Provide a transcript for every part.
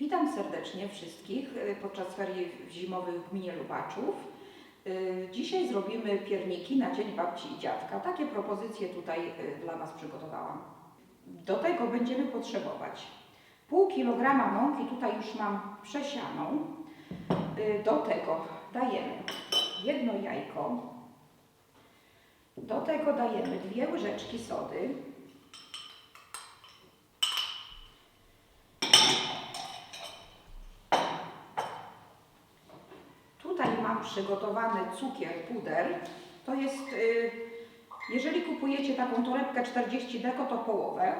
Witam serdecznie wszystkich y, podczas ferii zimowych w gminie Lubaczów. Y, Dzisiaj zrobimy pierniki na Dzień Babci i Dziadka. Takie propozycje tutaj y, dla Was przygotowałam. Do tego będziemy potrzebować pół kilograma mąki, tutaj już mam przesianą. Do tego dajemy jedno jajko. Do tego dajemy dwie łyżeczki sody. Tutaj mam przygotowany cukier, puder. To jest, y, jeżeli kupujecie taką torebkę 40 deko, to połowę.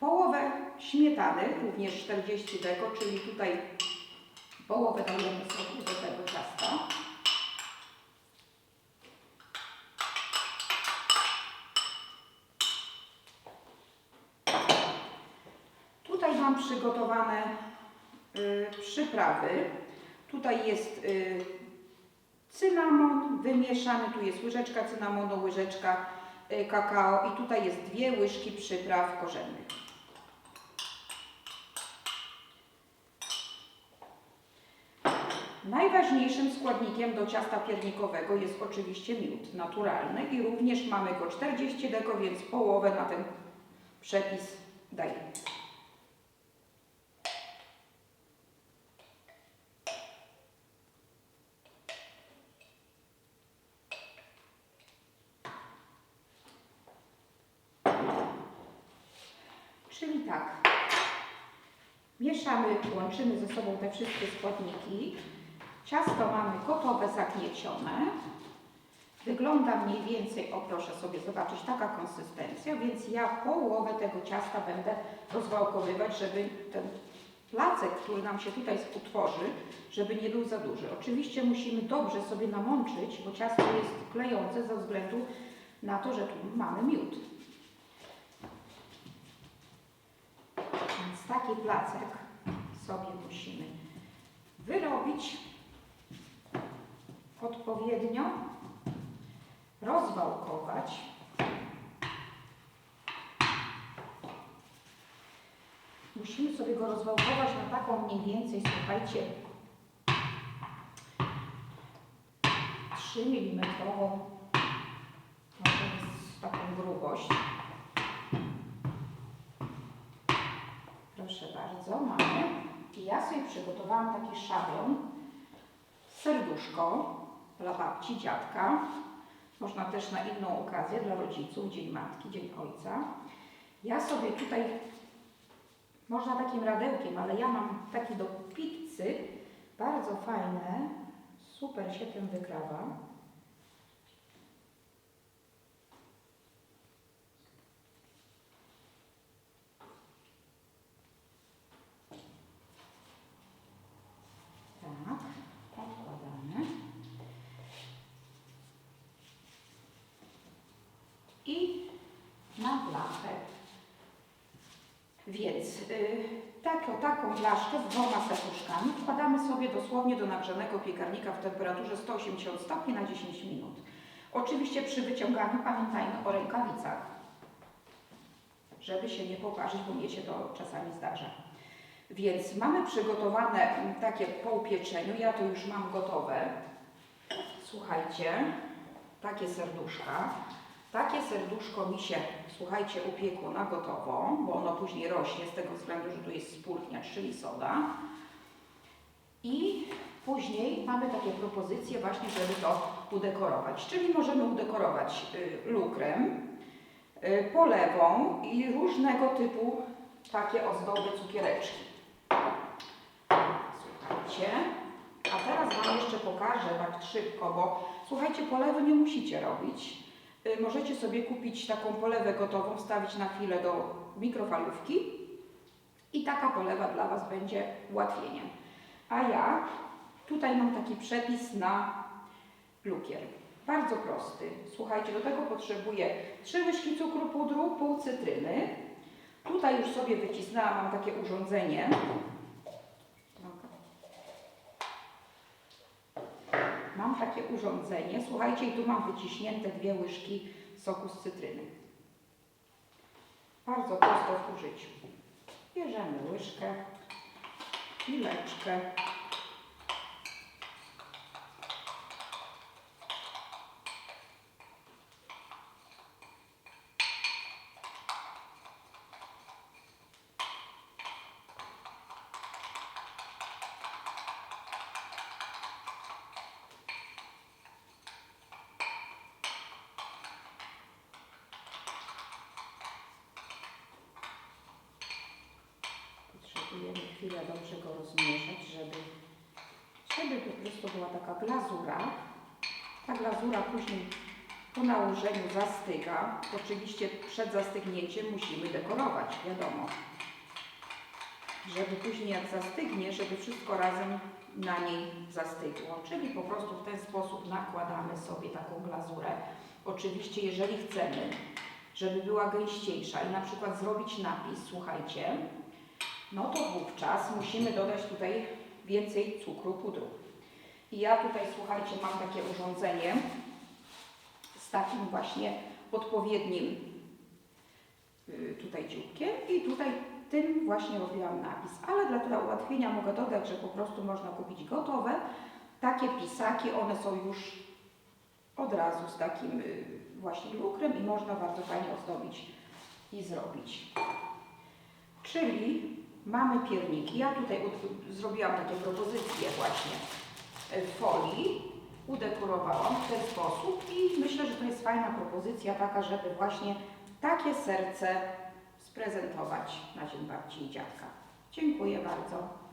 Połowę śmietany, również 40 deko, czyli tutaj połowę dajemy sobie do tego ciasta. Mam przygotowane y, przyprawy. Tutaj jest y, cynamon wymieszany, tu jest łyżeczka cynamonu, łyżeczka y, kakao i tutaj jest dwie łyżki przypraw korzennych. Najważniejszym składnikiem do ciasta piernikowego jest oczywiście miód naturalny i również mamy go 40 deko, więc połowę na ten przepis dajemy. Tak, mieszamy, łączymy ze sobą te wszystkie składniki. Ciasto mamy gotowe, zagniecione. Wygląda mniej więcej, o proszę sobie zobaczyć, taka konsystencja, więc ja połowę tego ciasta będę rozwałkowywać, żeby ten placek, który nam się tutaj utworzy, żeby nie był za duży. Oczywiście musimy dobrze sobie namączyć, bo ciasto jest klejące ze względu na to, że tu mamy miód. Więc taki placek sobie musimy wyrobić odpowiednio, rozwałkować. Musimy sobie go rozwałkować na taką mniej więcej, słuchajcie, 3 mm, może jest taką grubość. Proszę bardzo, mamy. I ja sobie przygotowałam taki szablon, serduszko dla babci, dziadka. Można też na inną okazję, dla rodziców, Dzień Matki, Dzień Ojca. Ja sobie tutaj, można takim radełkiem, ale ja mam taki do pizzy, bardzo fajne, super się tym wykrawa. Tak, odkładamy. I na blachę. Więc y, taką, taką blaszkę z dwoma serduszkami wkładamy sobie dosłownie do nagrzanego piekarnika w temperaturze 180 stopni na 10 minut. Oczywiście przy wyciąganiu pamiętajmy o rękawicach, żeby się nie poparzyć, bo mnie się to czasami zdarza. Więc mamy przygotowane mm, takie po upieczeniu, ja to już mam gotowe. Słuchajcie, takie serduszka. Takie serduszko mi się, słuchajcie, upiekło na gotowo, bo ono później rośnie z tego względu, że tu jest spórchniacz, czyli soda. I później mamy takie propozycje właśnie, żeby to udekorować. Czyli możemy udekorować y, lukrem, y, polewą i różnego typu takie ozdoby cukiereczki. Słuchajcie, a teraz Wam jeszcze pokażę tak szybko, bo słuchajcie, polewy nie musicie robić. Y, Możecie sobie kupić taką polewę gotową, wstawić na chwilę do mikrofalówki i taka polewa dla Was będzie ułatwieniem. A ja tutaj mam taki przepis na lukier. Bardzo prosty. Słuchajcie, do tego potrzebuję 3 łyżki cukru pudru, pół cytryny. Tutaj już sobie wycisnęłam, mam takie urządzenie. Mam takie urządzenie, słuchajcie, i tu mam wyciśnięte dwie łyżki soku z cytryny. Bardzo prosto w użyciu. Bierzemy łyżkę, chwileczkę. Chwilę dobrze go rozmieszać, żeby, żeby po prostu była taka glazura. Ta glazura później po nałożeniu zastyga. Oczywiście przed zastygnięciem musimy dekorować, wiadomo. Żeby później jak zastygnie, żeby wszystko razem na niej zastygło. Czyli po prostu w ten sposób nakładamy sobie taką glazurę. Oczywiście jeżeli chcemy, żeby była gęściejsza i na przykład zrobić napis, słuchajcie, no to wówczas musimy dodać tutaj więcej cukru pudru. I ja tutaj, słuchajcie, mam takie urządzenie z takim właśnie odpowiednim y, tutaj dzióbkiem i tutaj tym właśnie robiłam napis. Ale dla, dla ułatwienia mogę dodać, że po prostu można kupić gotowe takie pisaki, one są już od razu z takim y, właśnie lukrem i można bardzo fajnie ozdobić i zrobić. Czyli mamy pierniki. Ja tutaj zrobiłam takie propozycje właśnie e, w folii, udekorowałam w ten sposób i myślę, że to jest fajna propozycja taka, żeby właśnie takie serce sprezentować na Dzień Babci i Dziadka. Dziękuję bardzo.